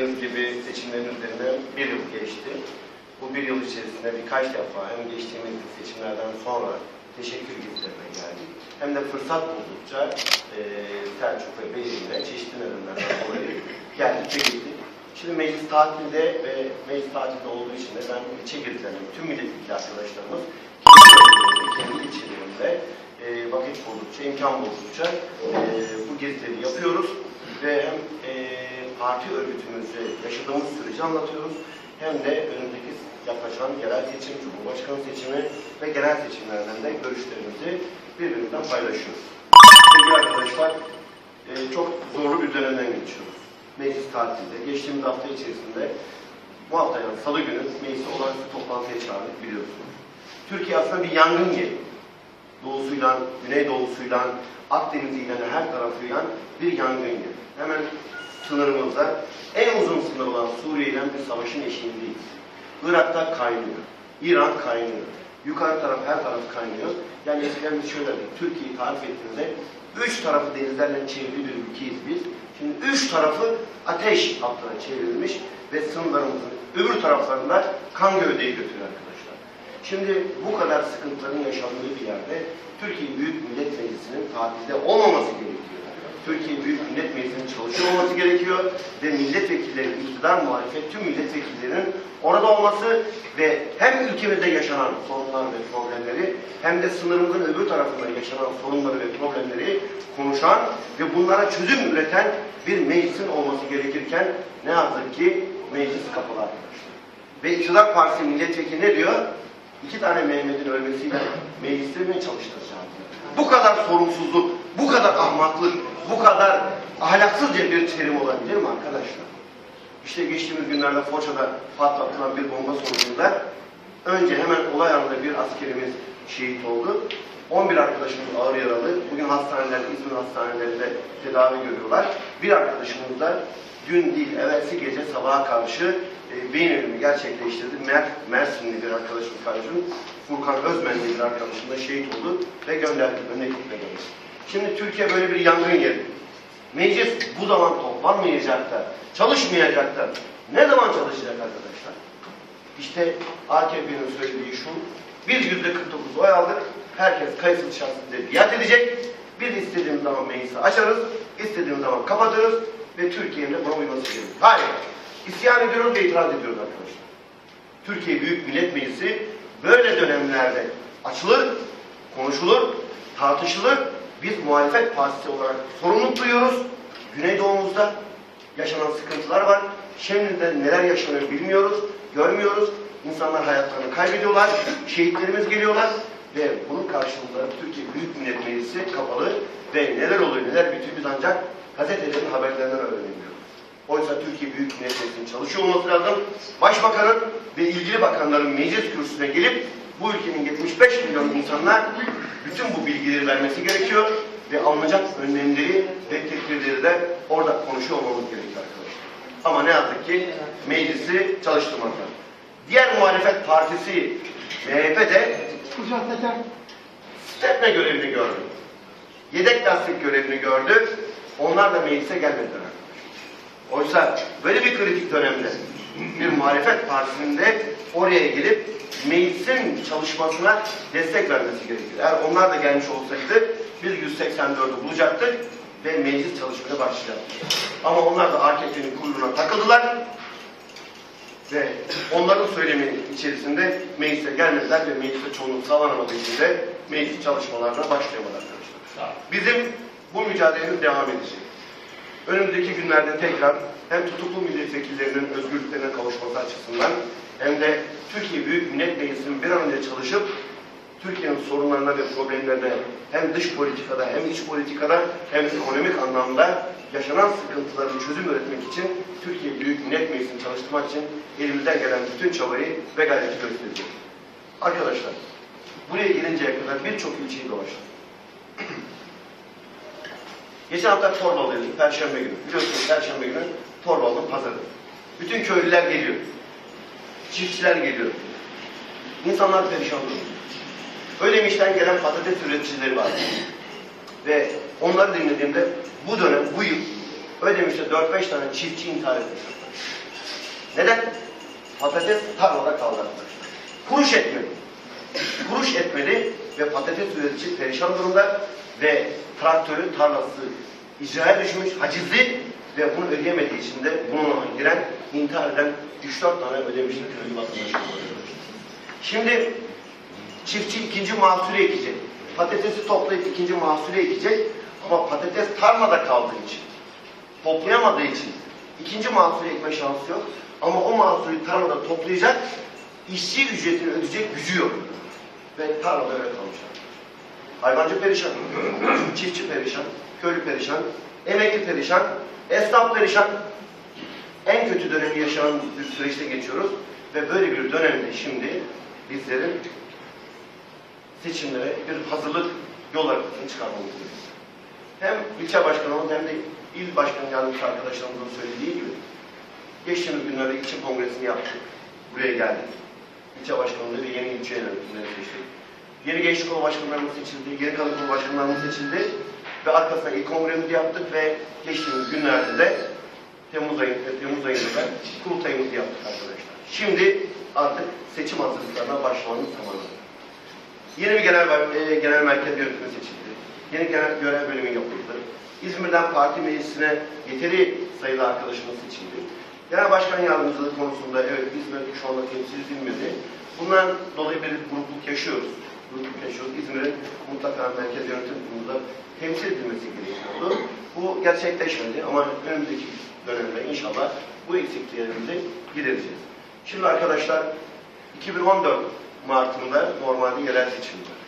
Gördüğünüz gibi seçimlerin üzerinden bir yıl geçti. Bu bir yıl içerisinde birkaç defa hem geçtiğimiz seçimlerden sonra teşekkür gibilerine geldik. Hem de fırsat buldukça e, Selçuk ve Beyliğine çeşitli nedenlerden dolayı geldik ve gittik. Şimdi meclis tatilde ve meclis tatilde olduğu için de ben ilçe gezilerine tüm milletvekili arkadaşlarımız kendi ilçelerinde e, vakit buldukça, imkan buldukça e, bu gezileri yapıyoruz ve hem e, parti örgütümüzü yaşadığımız süreci anlatıyoruz hem de önümüzdeki yaklaşan yerel seçim, cumhurbaşkanı seçimi ve genel seçimlerden de görüşlerimizi birbirimizden paylaşıyoruz. Sevgili arkadaşlar, e, çok zorlu bir dönemden geçiyoruz. Meclis tatilde, geçtiğimiz hafta içerisinde bu hafta yani salı günü meclise olağanüstü toplantıya çağırdık biliyorsunuz. Türkiye aslında bir yangın yeri. Doğusuyla, güneydoğusuyla, Akdeniz'iyle her tarafıyla bir yangın yeri. Hemen sınırımızda en uzun sınır olan Suriye ile bir savaşın eşiğindeyiz. Irak'ta kaynıyor, İran kaynıyor, yukarı taraf her taraf kaynıyor. Yani eskiden biz şöyle dedik, Türkiye'yi tarif ettiğimizde üç tarafı denizlerle çevrili bir ülkeyiz biz. Şimdi üç tarafı ateş altına çevrilmiş ve sınırlarımızın öbür taraflarında kan gövdeyi götürüyor arkadaşlar. Şimdi bu kadar sıkıntıların yaşandığı bir yerde Türkiye Büyük Millet Meclisi'nin tatilde olmaması gerekiyor. Türkiye Büyük Millet Meclisi'nin çalışıyor olması gerekiyor ve milletvekilleri, iktidar muhalefet, tüm milletvekillerinin orada olması ve hem ülkemizde yaşanan sorunlar ve problemleri hem de sınırımızın öbür tarafında yaşanan sorunları ve problemleri konuşan ve bunlara çözüm üreten bir meclisin olması gerekirken ne yazık ki meclis arkadaşlar. Ve İktidar Partisi milletvekili ne diyor? İki tane Mehmet'in ölmesiyle mecliste mi çalıştıracağız? Bu kadar sorumsuzluk, bu kadar ahmaklık, bu kadar ahlaksızca bir terim olabilir mi arkadaşlar? İşte geçtiğimiz günlerde Foça'da patlatılan bir bomba sonucunda önce hemen olay anında bir askerimiz şehit oldu. 11 arkadaşımız ağır yaralı. Bugün hastaneler, İzmir hastanelerinde tedavi görüyorlar. Bir arkadaşımız da dün değil, evvelsi gece sabaha karşı e, beyin ölümü gerçekleştirdi. Mer Mersinli bir arkadaşım kardeşim, Furkan Özmenli bir arkadaşım da şehit oldu ve gönderdik, memleketine gönderdik. Şimdi Türkiye böyle bir yangın yeri. Meclis bu zaman toplanmayacak da, çalışmayacak da ne zaman çalışacak arkadaşlar? İşte AKP'nin söylediği şu, biz yüzde 49 oy aldık, herkes kayıtsız şartsız biat edecek, biz istediğimiz zaman meclisi açarız, istediğimiz zaman kapatırız ve Türkiye'nin de buna uyması gerekiyor. Hayır, isyan ediyoruz ve itiraz ediyoruz arkadaşlar. Türkiye Büyük Millet Meclisi böyle dönemlerde açılır, konuşulur, tartışılır. Biz muhalefet partisi olarak sorumluluk duyuyoruz. Güneydoğumuzda yaşanan sıkıntılar var. Şimdiden neler yaşanıyor bilmiyoruz, görmüyoruz. İnsanlar hayatlarını kaybediyorlar, şehitlerimiz geliyorlar ve bunun karşılığında Türkiye Büyük Millet Meclisi kapalı ve neler oluyor, neler bitiyor biz ancak gazetelerin haberlerinden öğrenebiliyoruz. Oysa Türkiye Büyük Millet Meclisi'nin çalışıyor olması lazım. Başbakanın ve ilgili bakanların meclis kürsüsüne gelip bu ülkenin 75 milyon insanına bütün bu bilgileri vermesi gerekiyor ve alınacak önlemleri ve tedbirleri de orada konuşuyor olmamız gerekiyor arkadaşlar. Ama ne yazık ki meclisi çalıştırmakta. Diğer muhalefet partisi MHP de stepne görevini gördü. Yedek lastik görevini gördü. Onlar da meclise gelmediler. Oysa böyle bir kritik dönemde bir muhalefet partisinin de oraya gelip meclisin çalışmasına destek vermesi gerekiyor. Eğer onlar da gelmiş olsaydı biz 184'ü bulacaktık ve meclis çalışmaya başlayacaktı. Ama onlar da AKP'nin kuyruğuna takıldılar ve onların söylemi içerisinde meclise gelmediler ve mecliste çoğunluk sağlanamadığı için de meclis çalışmalarına başlayamadı arkadaşlar. Bizim bu mücadelemiz devam edecek. Önümüzdeki günlerde tekrar hem tutuklu milletvekillerinin özgürlüklerine kavuşması açısından hem de Türkiye Büyük Millet Meclisi'nin bir an önce çalışıp Türkiye'nin sorunlarına ve problemlerine hem dış politikada hem iç politikada hem ekonomik anlamda yaşanan sıkıntıların çözüm üretmek için Türkiye Büyük Millet Meclisi'ni çalıştırmak için elimizden gelen bütün çabayı ve gayreti göstereceğiz. Arkadaşlar, buraya gelinceye kadar birçok ilçeyi dolaştık. Geçen hafta Torbalı'daydık, Perşembe günü. Biliyorsunuz Perşembe günü Torbalı'nın pazarı. Bütün köylüler geliyor. Çiftçiler geliyor. İnsanlar perişan durumda. Ödemiş'ten gelen patates üreticileri var. Ve onları dinlediğimde bu dönem, bu yıl Ödemiş'te 4-5 tane çiftçi intihar etmiş. Neden? Patates tarlada kaldı. Kuruş etmedi. Kuruş etmedi ve patates üretici perişan durumda ve traktörü tarlası icraya düşmüş, hacizli ve bunu ödeyemediği için de bununla giren, intihar eden 3-4 tane ödemişli köylü vatandaşı. Şimdi çiftçi ikinci mahsulü ekecek. Patatesi toplayıp ikinci mahsulü ekecek ama patates tarlada kaldığı için, toplayamadığı için ikinci mahsulü ekme şansı yok. Ama o mahsulü tarlada toplayacak, işçi ücretini ödeyecek gücü yok. Ve tarlada öyle kalmışlar. Hayvancı perişan, çiftçi perişan, köylü perişan, emekli perişan, esnaf perişan. En kötü dönemi yaşanan bir süreçte geçiyoruz ve böyle bir dönemde şimdi bizlerin seçimlere bir hazırlık yol haritasını çıkarmamız. Hem ilçe başkanımız hem de il başkanı yardımcısı arkadaşlarımızın söylediği gibi geçtiğimiz günlerde ilçe kongresini yaptık. Buraya geldik. İlçe başkanlığı ve yeni ilçe yönetimleri seçtik. Yeni gençlik kolu başkanlarımız seçildi, yeni kadın kolu başkanlarımız seçildi ve arkasından ilk kongremizi yaptık ve geçtiğimiz günlerde de Temmuz ayında, Temmuz ayında da kurultayımızı yaptık arkadaşlar. Şimdi artık seçim hazırlıklarına başlamanın zamanı. Yeni bir genel, e, genel merkez yönetimi seçildi. Yeni genel görev bölümü yapıldı. İzmir'den parti meclisine yeteri sayıda arkadaşımız seçildi. Genel başkan yardımcılığı konusunda evet İzmir şu anda temsil edilmedi. Bundan dolayı bir grupluk yaşıyoruz. Grupluk yaşıyoruz. İzmir'in mutlaka merkez yönetim kurulunda temsil edilmesi gerekiyordu. Bu gerçekleşmedi ama önümüzdeki dönemde inşallah bu eksikliklerimizi gidereceğiz. Şimdi arkadaşlar 2014 Mart'ında normalde yerel seçim var.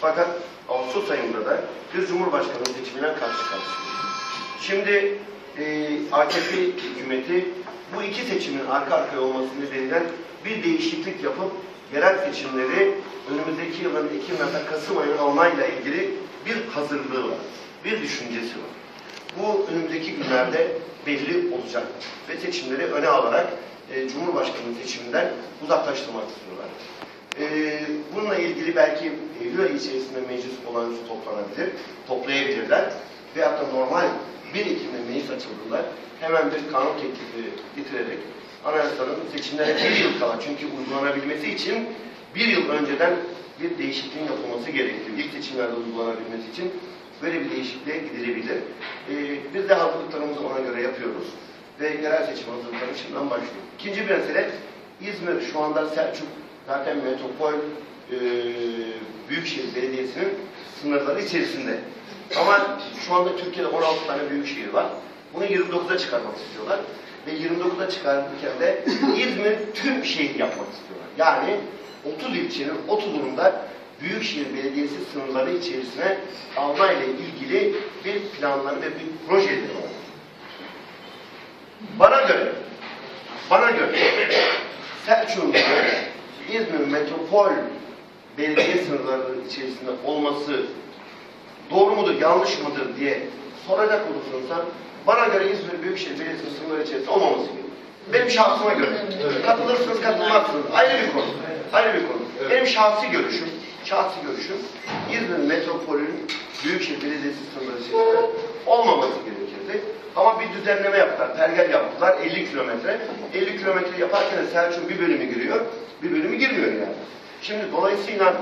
Fakat Ağustos ayında da bir Cumhurbaşkanı seçimine karşı karşıyayız. Şimdi e, AKP hükümeti bu iki seçimin arka arkaya olması nedeniyle bir değişiklik yapıp yerel seçimleri önümüzdeki yılın Ekim ve Kasım ayının almayla ilgili bir hazırlığı var. Bir düşüncesi var. Bu önümüzdeki günlerde belli olacak ve seçimleri öne alarak e, Cumhurbaşkanı seçiminden uzaklaştırmak istiyorlar. E, bununla ilgili belki Eylül ayı içerisinde meclis olağanüstü toplanabilir, toplayabilirler. Veyahut da normal 1 Ekim'de meclis açıldığında hemen bir kanun teklifi getirerek anayasanın seçimlere bir yıl kala çünkü uygulanabilmesi için bir yıl önceden bir değişikliğin yapılması gerekiyor. İlk seçimlerde uygulanabilmesi için böyle bir değişikliğe gidilebilir. Ee, biz de hazırlıklarımızı ona göre yapıyoruz. Ve yerel seçim hazırlıkları şimdiden başlıyor. İkinci bir mesele, İzmir şu anda Selçuk zaten metropol e, Büyükşehir Belediyesi'nin sınırları içerisinde. Ama şu anda Türkiye'de 16 tane büyükşehir var. Bunu 29'a çıkarmak istiyorlar. Ve 29'a çıkarırken de İzmir tüm şehir yapmak istiyorlar. Yani 30 ilçenin 30'unda Büyükşehir Belediyesi sınırları içerisine alma ile ilgili bir planları ve bir projeleri var. Bana göre, bana göre Selçuk'un İzmir Metropol Belediye sınırları içerisinde olması doğru mudur, yanlış mıdır diye soracak olursunuz bana göre İzmir Büyükşehir Belediyesi sınırları içerisinde olmaması gerekiyor. Benim şahsıma göre. Katılırsınız, katılmazsınız. Ayrı bir konu. Ayrı bir konu. Benim şahsi görüşüm, şahsi görüşüm İzmir Metropolü'nün Büyükşehir Belediyesi içerisinde olmaması gerekirdi. Ama bir düzenleme yaptılar, pergel yaptılar 50 kilometre. 50 kilometre yaparken de Selçuk'un bir bölümü giriyor, bir bölümü girmiyor yani. Şimdi dolayısıyla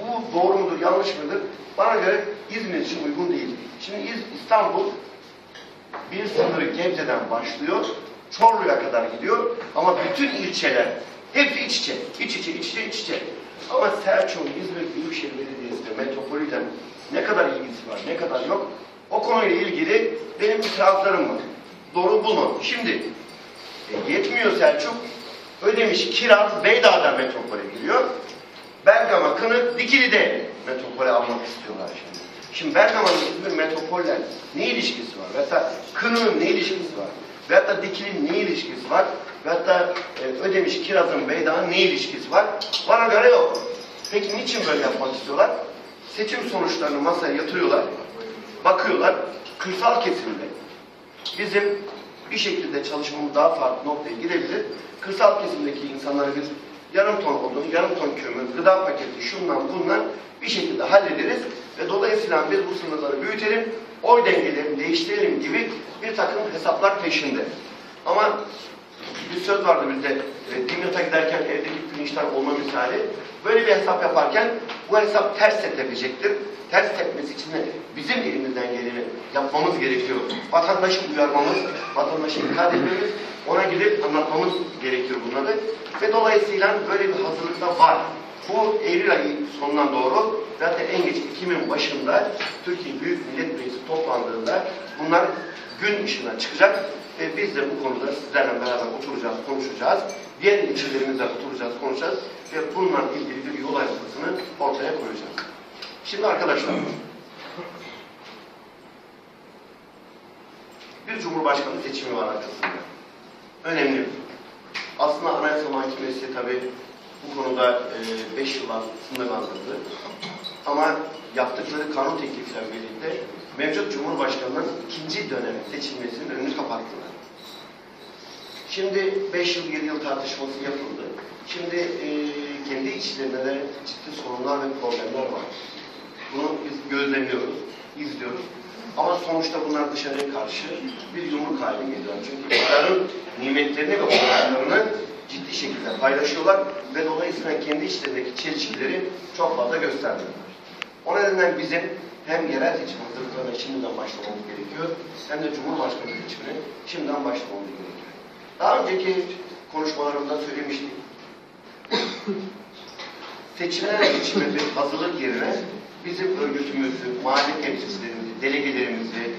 bu doğru mudur, yanlış mıdır? Bana göre İzmir için uygun değil. Şimdi İz- İstanbul bir sınırı Gebze'den başlıyor, Çorlu'ya kadar gidiyor ama bütün ilçeler hepsi iç içe, iç içe, iç içe, iç içe. Ama Selçuk'un İzmir Büyükşehir Belediyesi ve Metropoliten ne kadar ilgisi var, ne kadar yok o konuyla ilgili benim itirazlarım var. Doğru bulmam. Şimdi e, yetmiyor Selçuk, Ödemiş, Kiraz, Beydağ'dan metropole giriyor. Bergama, Kınık, Dikili'de metropole almak istiyorlar şimdi. Şimdi Bergama'nın İzmir metropolle ne ilişkisi var? Da Kınık'ın ne ilişkisi var? Veyahut da Dikili'nin ne ilişkisi var? Veyahut da e, Ödemiş, Kiraz'ın, Beydağ'ın ne ilişkisi var? Bana göre yok. Peki niçin böyle yapmak istiyorlar? Seçim sonuçlarını masaya yatırıyorlar. Bakıyorlar, kırsal kesimde bizim bir şekilde çalışmamız daha farklı noktaya gidebilir. Kırsal kesimdeki insanlara biz yarım ton odun, yarım ton kömür, gıda paketi, şundan bundan bir şekilde hallederiz. ve dolayısıyla biz bu sınırları büyütelim, oy dengelerini değiştirelim gibi bir takım hesaplar peşinde. Ama bir söz vardı bizde, e, Dimyat'a giderken evdeki pirinçler olma misali. Böyle bir hesap yaparken bu hesap ters tepecektir. Ters tepmesi için de bizim elimizden geleni yapmamız gerekiyor. Vatandaşı uyarmamız, vatandaşı ikaz etmemiz, ona gidip anlatmamız gerekiyor bunları. Ve dolayısıyla böyle bir hazırlık da var. Bu Eylül ayı sonuna doğru zaten en geç Ekim'in başında Türkiye Büyük Millet Meclisi toplandığında bunlar gün ışığına çıkacak ve biz de bu konuda sizlerle beraber oturacağız, konuşacağız. Diğer ilçelerimizle oturacağız, konuşacağız ve bununla ilgili bir yol haritasını ortaya koyacağız. Şimdi arkadaşlar, bir Cumhurbaşkanı seçimi var arkasında. Önemli. Aslında Anayasa Mahkemesi tabii bu konuda 5 yıla sınırlandırdı. Ama yaptıkları kanun teklifler birlikte mevcut Cumhurbaşkanı'nın ikinci dönem seçilmesinin önünü kapattılar. Şimdi 5 yıl, 7 yıl tartışması yapıldı. Şimdi e, kendi içlerinde de ciddi sorunlar ve problemler var. Bunu biz gözlemliyoruz, izliyoruz. Ama sonuçta bunlar dışarıya karşı bir yumruk haline geliyor. Çünkü iktidarın nimetlerini ve olanaklarını ciddi şekilde paylaşıyorlar ve dolayısıyla kendi içlerindeki çelişkileri çok fazla göstermiyorlar. O nedenle bizim hem yerel seçim hazırlıklarına şimdiden başlamamız gerekiyor, hem de Cumhurbaşkanı seçimine şimdiden başlamamız gerekiyor. Daha önceki konuşmalarımda söylemiştik. Seçimler seçime bir hazırlık yerine bizim örgütümüzü, mahalle temsilcilerimizi, delegelerimizi,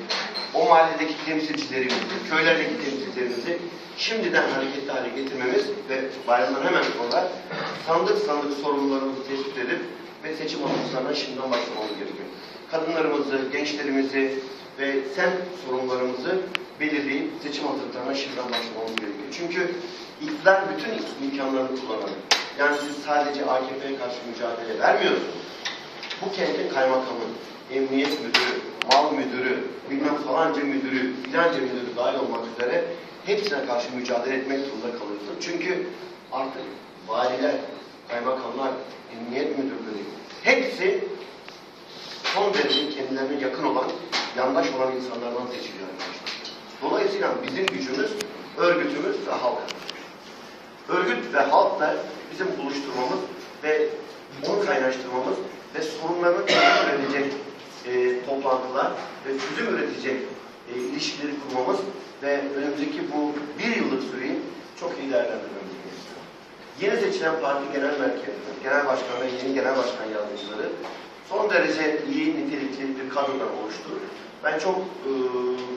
o mahalledeki temsilcilerimizi, köylerdeki temsilcilerimizi şimdiden hareketli hale getirmemiz ve bayramdan hemen sonra sandık sandık sorunlarımızı tespit edip ve seçim hazırlıklarına şimdiden başlamamız gerekiyor. Kadınlarımızı, gençlerimizi ve sen sorunlarımızı belirleyip seçim hazırlıklarına şimdiden başlamamız gerekiyor. Çünkü iktidar bütün imkanlarını kullanır. Yani siz sadece AKP'ye karşı mücadele vermiyorsunuz. Bu kentin kaymakamı, emniyet müdürü, mal müdürü, bilmem falanca müdürü, filanca müdürü dahil olmak üzere hepsine karşı mücadele etmek zorunda kalıyorsunuz. Çünkü artık valiler, kaymakamlar, emniyet müdürleri hepsi son derece kendilerine yakın olan, yandaş olan insanlardan seçiliyor arkadaşlar. Dolayısıyla bizim gücümüz, örgütümüz ve halk. Örgüt ve halkla bizim buluşturmamız ve onu kaynaştırmamız ve sorunlarını çözüm üretecek e, toplantılar ve çözüm üretecek e, ilişkileri kurmamız ve önümüzdeki bu bir yıllık süreyi çok iyi değerlendirmemiz gerekiyor. Yeni seçilen parti genel merkezleri, genel başkan ve yeni genel başkan yardımcıları son derece iyi nitelikli bir kadrodan oluştu. Ben çok e,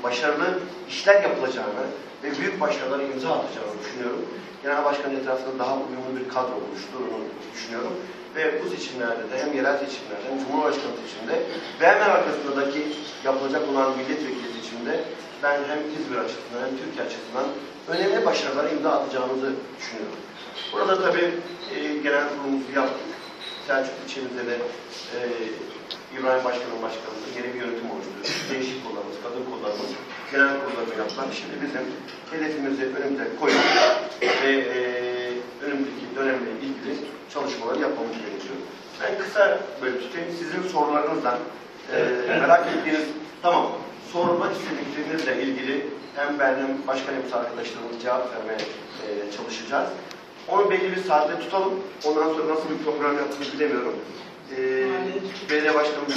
başarılı işler yapılacağını ve büyük başarılara imza atacağını düşünüyorum. Genel başkanın etrafında daha uyumlu bir kadro oluşturduğunu düşünüyorum. Ve bu seçimlerde de hem yerel seçimlerde hem Cumhurbaşkanı seçiminde ve hemen arkasındaki yapılacak olan milletvekili seçiminde ben hem İzmir açısından hem Türkiye açısından önemli başarılara imza atacağımızı düşünüyorum. Burada tabii e, genel kurulumuzu yaptık. Selçuk ilçemizde de e, İbrahim Başkan'ın başkanlığı yeni bir yönetim oluşturuyor. Değişik kollarımız, kadın kollarımız, genel kurullarını yaptılar. Şimdi bizim hedefimizi önümüze koyup ve e, önümüzdeki dönemle ilgili çalışmaları yapmamız gerekiyor. Ben kısa böyle tutayım. Sizin sorularınızdan e, merak ettiğiniz, tamam, sormak istediklerinizle ilgili hem ben hem başka yardımcı arkadaşlarımız cevap vermeye e, çalışacağız. Onu belli bir saatte tutalım. Ondan sonra nasıl bir program yaptığını bilemiyorum. Ee, belediye başkanımız